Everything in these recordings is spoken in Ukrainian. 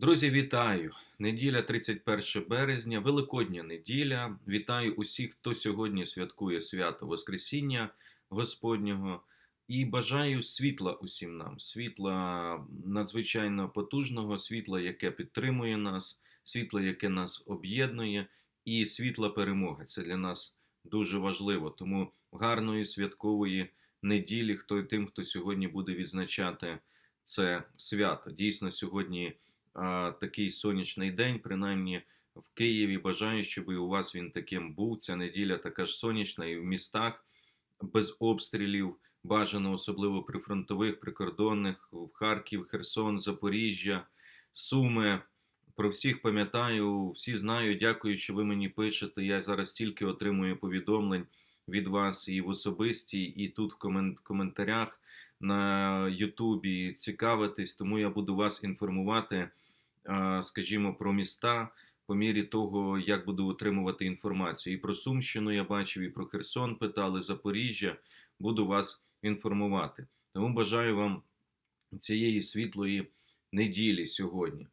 Друзі, вітаю! Неділя 31 березня, Великодня неділя. Вітаю усіх, хто сьогодні святкує свято Воскресіння Господнього. І бажаю світла усім нам, світла надзвичайно потужного, світла, яке підтримує нас, світла, яке нас об'єднує, і світла перемоги. Це для нас дуже важливо. Тому гарної святкової неділі, хто тим, хто сьогодні буде відзначати це свято. Дійсно, сьогодні такий сонячний день, принаймні в Києві. Бажаю, щоб і у вас він таким був. Ця неділя така ж сонячна і в містах без обстрілів. Бажано, особливо прифронтових, прикордонних, в Харків, Херсон, Запоріжжя, Суми. Про всіх пам'ятаю, всі знаю. Дякую, що ви мені пишете. Я зараз тільки отримую повідомлень від вас і в особистій, і тут в комен- коментарях на Ютубі. Цікавитись, тому я буду вас інформувати, скажімо, про міста по мірі того, як буду отримувати інформацію. І про Сумщину я бачив, і про Херсон питали, Запоріжжя. Буду вас інформувати. Тому бажаю вам цієї світлої неділі сьогодні.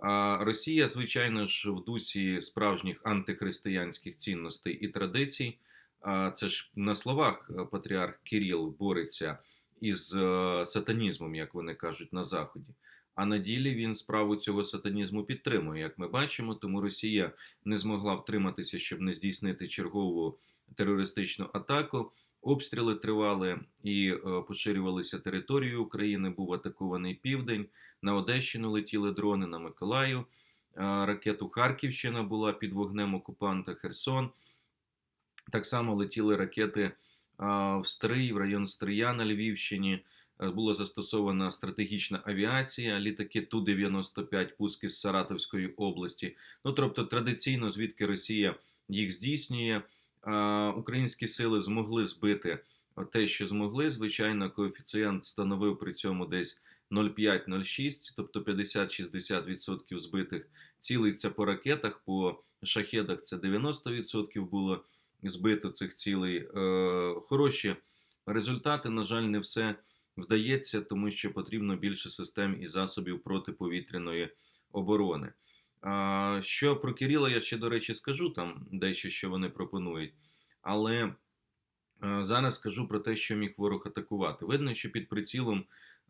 А Росія, звичайно ж, в дусі справжніх антихристиянських цінностей і традицій. А Це ж на словах е, патріарх Кирил бореться із е, сатанізмом, як вони кажуть, на Заході. А на ділі він справу цього сатанізму підтримує, як ми бачимо. Тому Росія не змогла втриматися, щоб не здійснити чергову терористичну атаку. Обстріли тривали і е, поширювалися територією України. Був атакований південь. На Одещину летіли дрони, на Миколаїв. Е, Ракету Харківщина була під вогнем окупанта Херсон. Так само летіли ракети в Стрий, в район Стрия на Львівщині. Е, Була застосована стратегічна авіація, літаки Ту-95, пуски з Саратовської області. Ну тобто, традиційно, звідки Росія їх здійснює. Українські сили змогли збити те, що змогли. Звичайно, коефіцієнт становив при цьому десь 0,5-0,6, тобто 50-60% збитих цілиться по ракетах, по шахедах це 90% було збито цих цілей. Е, Хороші результати, на жаль, не все вдається, тому що потрібно більше систем і засобів протиповітряної оборони. Що про Кирила я ще, до речі, скажу там дещо, що вони пропонують. Але е, зараз скажу про те, що міг ворог атакувати. Видно, що під прицілом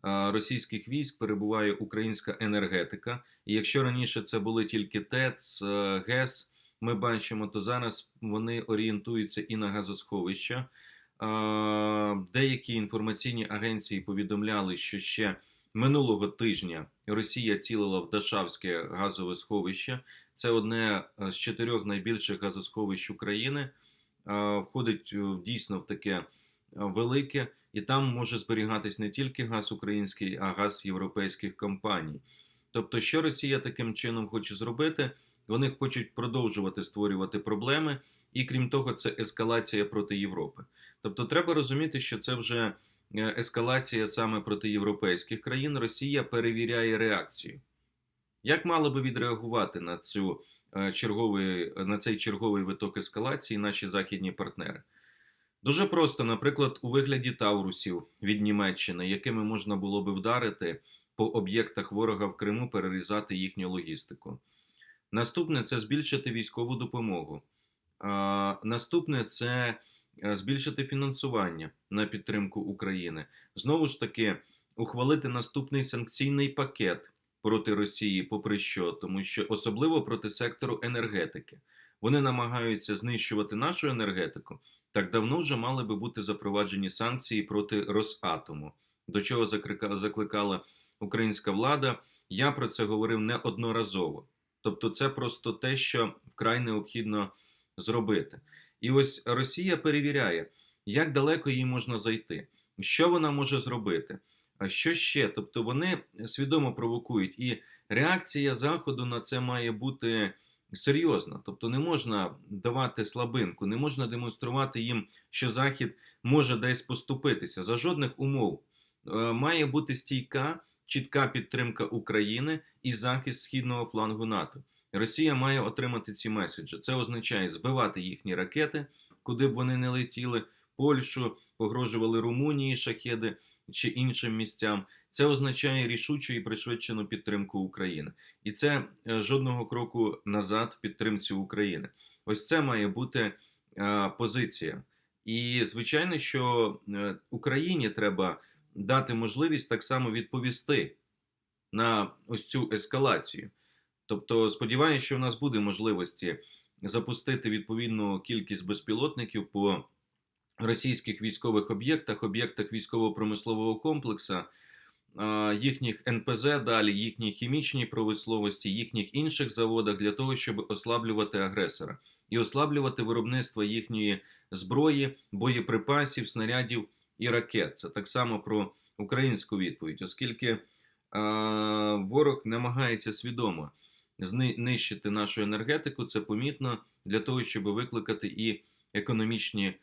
е, російських військ перебуває українська енергетика. І якщо раніше це були тільки ТЕЦ, ГЕС, ми бачимо, то зараз вони орієнтуються і на газосховища. Е, Деякі інформаційні агенції повідомляли, що ще минулого тижня Росія цілила в Дашавське газове сховище. Це одне з чотирьох найбільших газосховищ України. Е, Входить е, дійсно в таке е, велике, і там може зберігатись не тільки газ український, а газ європейських компаній. Тобто, що Росія таким чином хоче зробити? Вони хочуть продовжувати створювати проблеми, і крім того, це ескалація проти Європи. Тобто, треба розуміти, що це вже е, ескалація саме проти європейських країн. Росія перевіряє реакцію. Як мали би відреагувати на цю е, черговий, на цей черговий виток ескалації наші західні партнери? Дуже просто, наприклад, у вигляді Таурусів від Німеччини, якими можна було би вдарити по об'єктах ворога в Криму, перерізати їхню логістику. Наступне це збільшити військову допомогу. Наступне це е, збільшити фінансування на підтримку України. Знову ж таки, ухвалити наступний санкційний пакет проти Росії, попри що, тому що особливо проти сектору енергетики. Вони намагаються знищувати нашу енергетику. Так давно вже мали би бути запроваджені санкції проти Росатому, до чого закликала українська влада. Я про це говорив неодноразово. Тобто, це просто те, що вкрай необхідно зробити. І ось Росія перевіряє, як далеко їй можна зайти, що вона може зробити. А що ще? Тобто вони свідомо провокують, і реакція Заходу на це має бути серйозна. Тобто не можна давати слабинку, не можна демонструвати їм, що Захід може десь поступитися за жодних умов. Е, Має бути стійка, чітка підтримка України і захист східного флангу НАТО. Росія має отримати ці меседжі. Це означає збивати їхні ракети, куди б вони не летіли. Польщу погрожували Румунії шахеди чи іншим місцям. це означає рішучу і пришвидшену підтримку України. І це е, жодного кроку назад в підтримці України. Ось це має бути е, позиція. І звичайно, що е, Україні треба дати можливість так само відповісти на ось цю ескалацію. Тобто, сподіваюся, що в нас буде можливості запустити відповідну кількість безпілотників по російських військових об'єктах, об'єктах військово-промислового комплексу, їхніх НПЗ, далі їхній хімічній промисловості, їхніх інших заводах для того, щоб ослаблювати агресора і ослаблювати виробництво їхньої зброї, боєприпасів, снарядів і ракет. Це так само про українську відповідь, оскільки а, ворог намагається свідомо зни- нищити нашу енергетику, це помітно для того, щоб викликати і економічні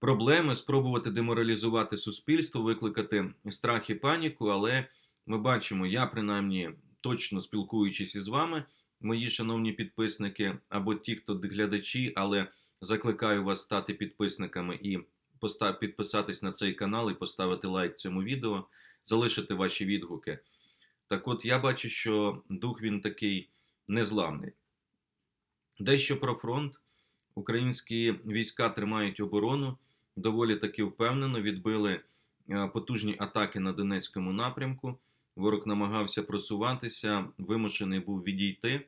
проблеми, спробувати деморалізувати суспільство, викликати страх і паніку. Але ми бачимо, я принаймні точно спілкуючись із вами, мої шановні підписники, або ті, хто глядачі, але закликаю вас стати підписниками і підписатись на цей канал і поставити лайк цьому відео, залишити ваші відгуки. Так от я бачу, що дух він такий незламний. Дещо про фронт. Українські війська тримають оборону, доволі таки впевнено відбили е, потужні атаки на Донецькому напрямку. Ворог намагався просуватися, вимушений був відійти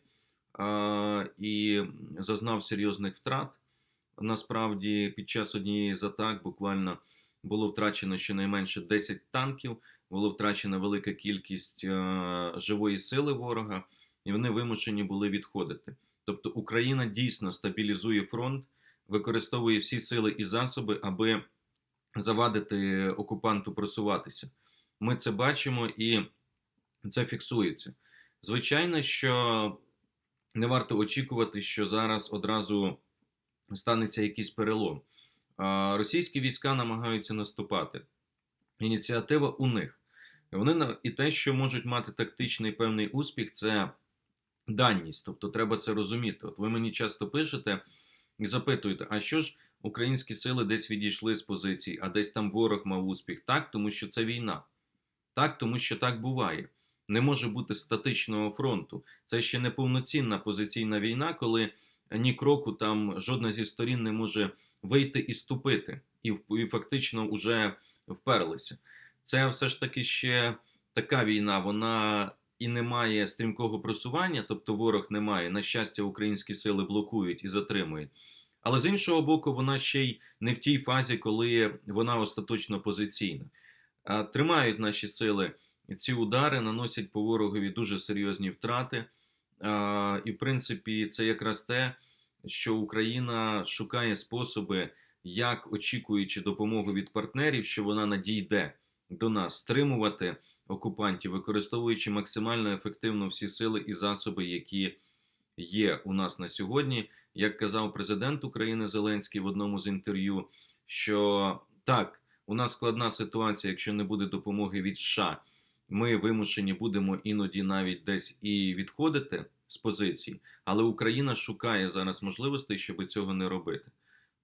і зазнав серйозних втрат. Насправді, під час однієї з атак буквально було втрачено щонайменше 10 танків, було втрачена велика кількість е, живої сили ворога, і вони вимушені були відходити. Тобто Україна дійсно стабілізує фронт, використовує всі сили і засоби, аби завадити окупанту просуватися. Ми це бачимо і це фіксується. Звичайно, що не варто очікувати, що зараз одразу станеться якийсь перелом. Російські війська намагаються наступати. Ініціатива у них. Вони і те, що можуть мати тактичний певний успіх, це даність. Тобто треба це розуміти. От ви мені часто пишете і запитуєте, а що ж українські сили десь відійшли з позицій, а десь там ворог мав успіх? Так, тому що це війна. Так, тому що так буває. Не може бути статичного фронту. Це ще не повноцінна позиційна війна, коли ні кроку там жодна зі сторін не може вийти і ступити, і, і фактично вже вперлися. Це все ж таки ще така війна, вона і не має стрімкого просування, тобто ворог не має. На щастя, українські сили блокують і затримують. Але з іншого боку, вона ще й не в тій фазі, коли вона остаточно позиційна. Тримають наші сили ці удари, наносять по ворогові дуже серйозні втрати. І, в принципі, це якраз те, що Україна шукає способи, як очікуючи допомогу від партнерів, що вона надійде до нас, стримувати окупантів, використовуючи максимально ефективно всі сили і засоби, які є у нас на сьогодні. Як казав президент України Зеленський в одному з інтерв'ю, що так, у нас складна ситуація, якщо не буде допомоги від США, ми вимушені будемо іноді навіть десь і відходити з позицій, але Україна шукає зараз можливостей, щоб цього не робити.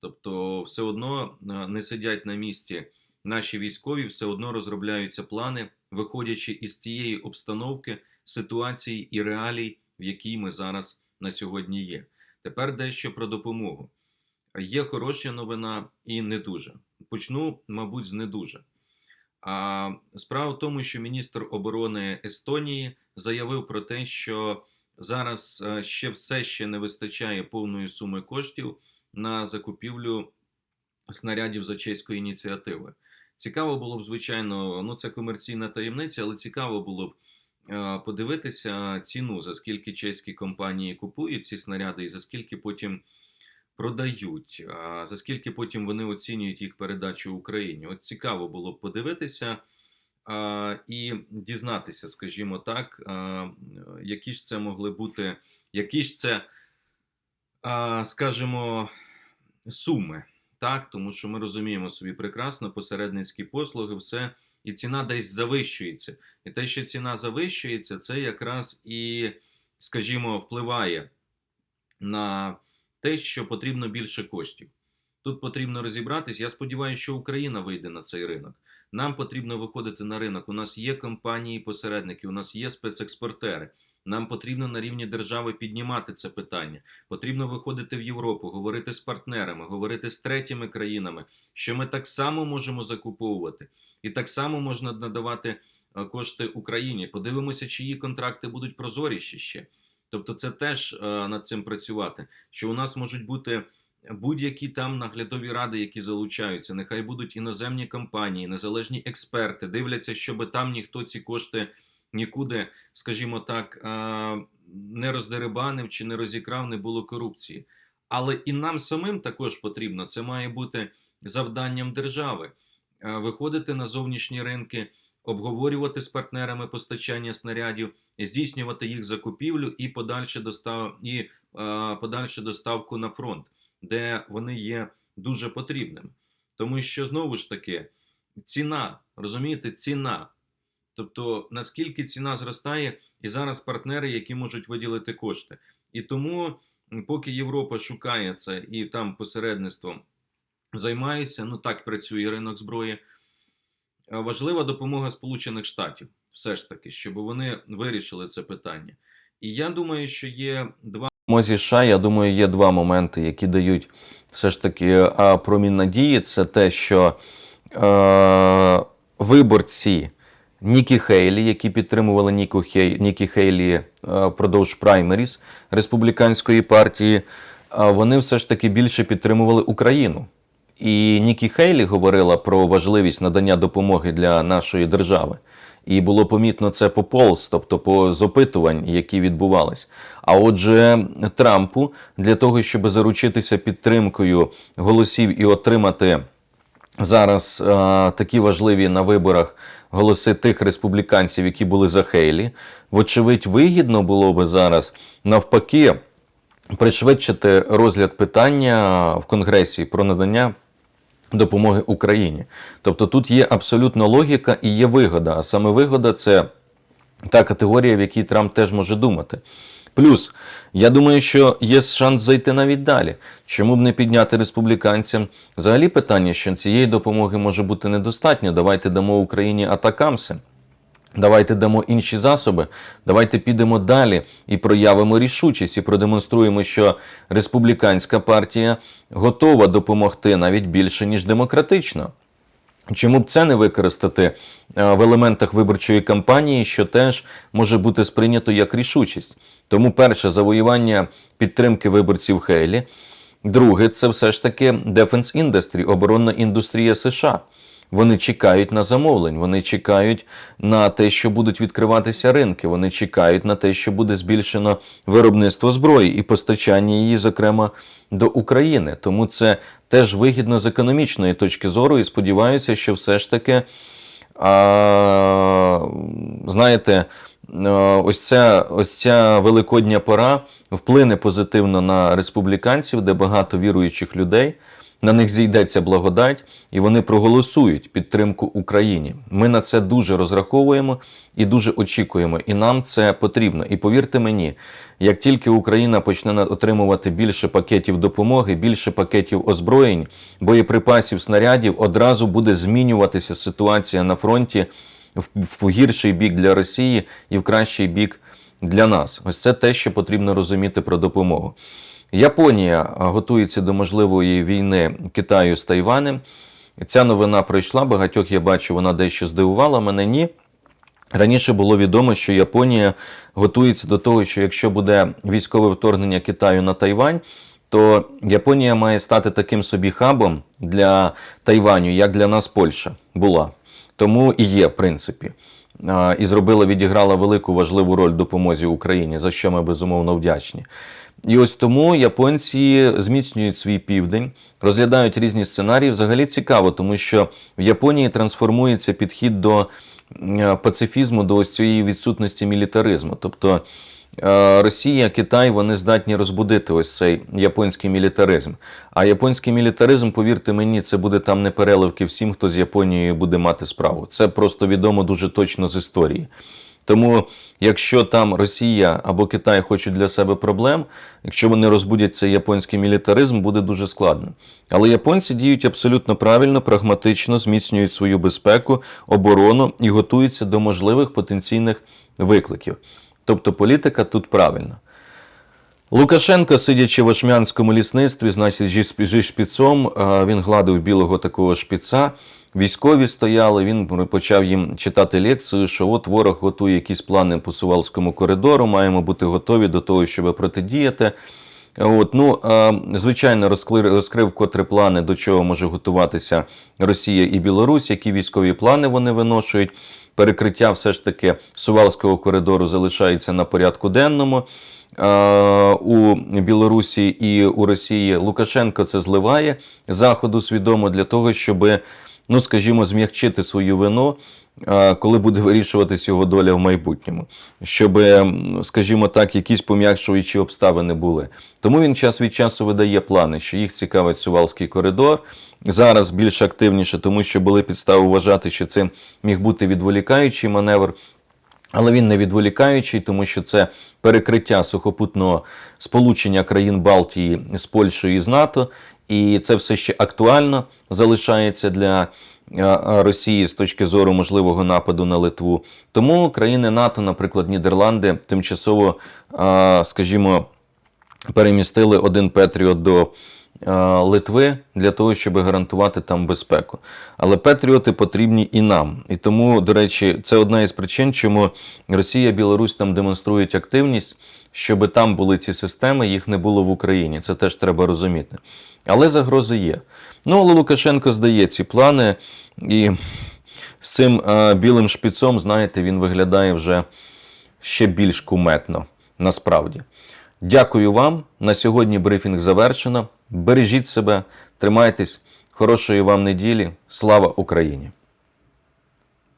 Тобто, все одно е, не сидять на місці наші військові, все одно розробляються плани, виходячи із тієї обстановки, ситуації і реалій, в якій ми зараз на сьогодні є. Тепер дещо про допомогу. Є хороша новина і не дуже. Почну, мабуть, з не дуже. А справа в тому, що міністр оборони Естонії заявив про те, що зараз е, ще все ще не вистачає повної суми коштів на закупівлю снарядів за чеської ініціативи. Цікаво було б, звичайно, ну це комерційна таємниця, але цікаво було б е, подивитися ціну, за скільки чеські компанії купують ці снаряди, і за скільки потім продають, а за скільки потім вони оцінюють їх передачу Україні. От цікаво було б подивитися а, і дізнатися, скажімо так, а, які ж це могли бути, які ж це, а, скажімо, суми. Так, тому що ми розуміємо собі прекрасно посередницькі послуги, все, і ціна десь завищується. І те, що ціна завищується, це якраз і, скажімо, впливає на те, що потрібно більше коштів. Тут потрібно розібратись. Я сподіваюся, що Україна вийде на цей ринок. Нам потрібно виходити на ринок. У нас є компанії-посередники, у нас є спецекспортери. Нам потрібно на рівні держави піднімати це питання. Потрібно виходити в Європу, говорити з партнерами, говорити з третіми країнами, що ми так само можемо закуповувати, і так само можна надавати е, кошти Україні. Подивимося, чиї контракти будуть прозоріші ще. Тобто, це теж е, над цим працювати. Що у нас можуть бути будь-які там наглядові ради, які залучаються. Нехай будуть іноземні компанії, незалежні експерти, дивляться, щоб там ніхто ці кошти нікуди, скажімо так, е, не роздерибанив чи не розікрав, не було корупції. Але і нам самим також потрібно, це має бути завданням держави е, виходити на зовнішні ринки, обговорювати з партнерами постачання снарядів, здійснювати їх закупівлю і подальше достав і е, подальшу доставку на фронт, де вони є дуже потрібними. Тому що знову ж таки ціна, розумієте, ціна. Тобто наскільки ціна зростає, і зараз партнери, які можуть виділити кошти. І тому, поки Європа шукає це і там посередництвом займаються, ну так працює ринок зброї. Е, Важлива допомога Сполучених Штатів, все ж таки, щоб вони вирішили це питання. І я думаю, що є два допомозі США, я думаю, є два моменти, які дають все ж таки а, промінь надії. Це те, що е, виборці Нікі Хейлі, які підтримували Ніку Хей, Нікі Хейлі е, впродовж праймеріс республіканської партії, вони все ж таки більше підтримували Україну. І Нікі Хейлі говорила про важливість надання допомоги для нашої держави. І було помітно це по полз, тобто по запитувань, які відбувались. А отже, Трампу для того, щоб заручитися підтримкою голосів і отримати зараз е, такі важливі на виборах голоси тих республіканців, які були за Хейлі, вочевидь, вигідно було би зараз навпаки пришвидшити розгляд питання в Конгресі про надання допомоги Україні. Тобто тут є абсолютно логіка і є вигода. А саме вигода це та категорія, в якій Трамп теж може думати. Плюс, я думаю, що є шанс зайти навіть далі. Чому б не підняти республіканцям? Взагалі питання, що цієї допомоги може бути недостатньо. Давайте дамо Україні атакамси. Давайте дамо інші засоби, давайте підемо далі і проявимо рішучість і продемонструємо, що республіканська партія готова допомогти навіть більше, ніж демократична. Чому б це не використати е, в елементах виборчої кампанії, що теж може бути сприйнято як рішучість? Тому перше завоювання підтримки виборців Хейлі. Друге, це все ж таки Defense Industry, оборонна індустрія США. Вони чекають на замовлень, вони чекають на те, що будуть відкриватися ринки. Вони чекають на те, що буде збільшено виробництво зброї і постачання її, зокрема, до України. Тому це теж вигідно з економічної точки зору, і сподіваюся, що все ж таки, а, знаєте, ось ця, ось ця великодня пора вплине позитивно на республіканців, де багато віруючих людей. На них зійдеться благодать, і вони проголосують підтримку Україні. Ми на це дуже розраховуємо і дуже очікуємо. І нам це потрібно. І повірте мені, як тільки Україна почне отримувати більше пакетів допомоги, більше пакетів озброєнь, боєприпасів, снарядів, одразу буде змінюватися ситуація на фронті в, гірший бік для Росії і в кращий бік для нас. Ось це те, що потрібно розуміти про допомогу. Японія готується до можливої війни Китаю з Тайванем. Ця новина пройшла. Багатьох я бачу, вона дещо здивувала мене. Ні. Раніше було відомо, що Японія готується до того, що якщо буде військове вторгнення Китаю на Тайвань, то Японія має стати таким собі хабом для Тайваню, як для нас Польща була. Тому і є, в принципі. І зробила, відіграла велику важливу роль в допомозі Україні, за що ми безумовно вдячні. І ось тому японці зміцнюють свій південь, розглядають різні сценарії. Взагалі цікаво, тому що в Японії трансформується підхід до е, пацифізму, до ось цієї відсутності мілітаризму. Тобто е, Росія, Китай вони здатні розбудити ось цей японський мілітаризм. А японський мілітаризм, повірте мені, це буде там не переливки всім, хто з Японією буде мати справу. Це просто відомо дуже точно з історії. Тому, якщо там Росія або Китай хочуть для себе проблем, якщо вони розбудять цей японський мілітаризм, буде дуже складно. Але японці діють абсолютно правильно, прагматично, зміцнюють свою безпеку, оборону і готуються до можливих потенційних викликів. Тобто політика тут правильна. Лукашенко, сидячи в Ошмянському лісництві, значить, зі шпіцом, він гладив білого такого шпіца. Військові стояли, він почав їм читати лекцію, що от ворог готує якісь плани по Сувалському коридору, маємо бути готові до того, щоб протидіяти. От, ну, звичайно, розкрив котре плани, до чого може готуватися Росія і Білорусь, які військові плани вони виношують. Перекриття все ж таки Сувалського коридору залишається на порядку денному. У Білорусі і у Росії Лукашенко це зливає заходу свідомо для того, щоб, ну скажімо, зм'якчити свою вину, е, коли буде вирішуватись його доля в майбутньому, щоб, скажімо так, якісь пом'якшуючі обставини були. Тому він час від часу видає плани, що їх цікавить Сувалський коридор. Зараз більш активніше, тому що були підстави вважати, що це міг бути відволікаючий маневр. Але він не відволікаючий, тому що це перекриття сухопутного сполучення країн Балтії з Польщею і з НАТО, і це все ще актуально залишається для е, Росії з точки зору можливого нападу на Литву. Тому країни НАТО, наприклад, Нідерланди, тимчасово, е, скажімо, перемістили один Петріот до Литви для того, щоб гарантувати там безпеку. Але Петріоти потрібні і нам. І тому, до речі, це одна із причин, чому Росія Білорусь там демонструють активність, щоб там були ці системи, їх не було в Україні. Це теж треба розуміти. Але загрози є. Ну, але Лукашенко здає ці плани, і з цим е, білим шпіцом, знаєте, він виглядає вже ще більш куметно, насправді. Дякую вам. На сьогодні брифінг завершено. Бережіть себе, тримайтесь. Хорошої вам неділі. Слава Україні!